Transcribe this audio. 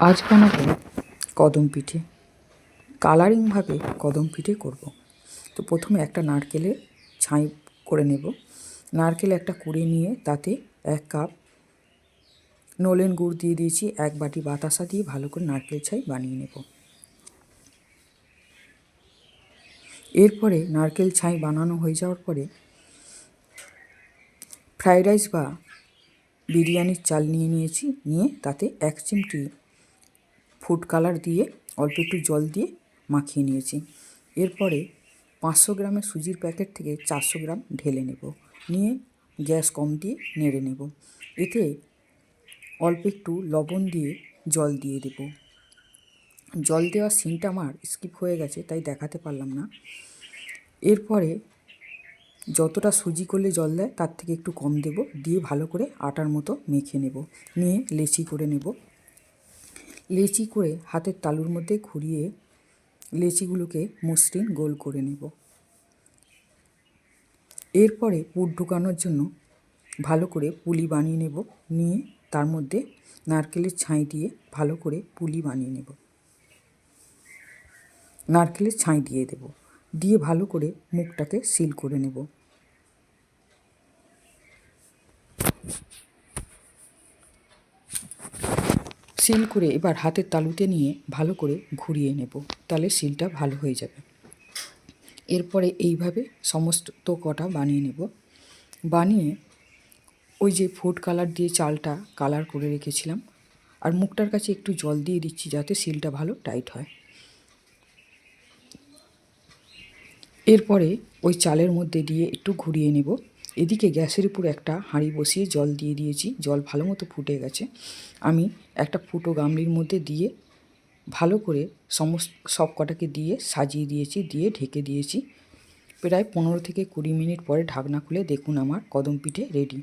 আজ বানাবো কদম পিঠে। কালারিংভাবে কদম পিঠে করব। তো প্রথমে একটা নারকেলে ছাই করে নেব। নারকেল একটা কুড়ে নিয়ে তাতে এক কাপ নলেন গুড় দিয়ে দিয়েছি, এক বাটি বাতাসা দিয়ে ভালো করে নারকেল ছাই বানিয়ে নেব। এরপরে নারকেল ছাই বানানো হয়ে যাওয়ার পরে ফ্রাইড রাইস বা বিরিয়ানির চাল নিয়ে নিয়েছি, নিয়ে তাতে এক চিমটি ফুড কালার দিয়ে অল্প একটু জল দিয়ে মাখিয়ে নিয়েছি। এরপরে পাঁচশো গ্রামের সুজির প্যাকেট থেকে চারশো গ্রাম ঢেলে নেব। নিয়ে গ্যাস কম দিয়ে নেড়ে নেব। এতে অল্প একটু লবণ দিয়ে জল দিয়ে দেব। জল দেওয়ার সিনটা আমার স্কিপ হয়ে গেছে, তাই দেখাতে পারলাম না। এরপরে যতটা সুজি করলে জল দেয়, তার থেকে একটু কম দেব। দিয়ে ভালো করে আটার মতো মেখে নেব। নিয়ে লেচি করে নেব। লেচি করে হাতের তালুর মধ্যে ঘুরিয়ে লেচিগুলোকে মসৃণ গোল করে নেব। এরপরে পুর ঢুকানোর জন্য ভালো করে পুলি বানিয়ে নেব। নিয়ে তার মধ্যে নারকেলের ছাই দিয়ে ভালো করে পুলি বানিয়ে নেব। নারকেলের ছাই দিয়ে দেব। দিয়ে ভালো করে মুখটাকে সিল করে নেব। সিল করে এবার হাতের তালুতে নিয়ে ভালো করে ঘুরিয়ে নেব। তাহলে সিলটা ভালো হয়ে যাবে। এরপরে এইভাবে সমস্ত কটা বানিয়ে নেব। বানিয়ে ওই যে ফুড কালার দিয়ে চালটা কালার করে রেখেছিলাম। আর মুখটার কাছে একটু জল দিয়ে দিচ্ছি যাতে সিলটা ভালো টাইট হয়। এরপরে ওই চালের মধ্যে দিয়ে একটু ঘুরিয়ে নেব। এদিকে গ্যাসের উপর একটা হাঁড়ি বসিয়ে জল দিয়ে দিয়েছি। জল ভালো মতো ফুটে গেছে। আমি একটা ফুটো গামলির মধ্যে দিয়ে ভালো করে সমস্ত সব কটাকে দিয়ে সাজিয়ে দিয়েছি, দিয়ে ঢেকে দিয়েছি। প্রায় পনেরো থেকে কুড়ি মিনিট পরে ঢাকনা খুলে দেখুন আমার কদম পিঠে রেডি।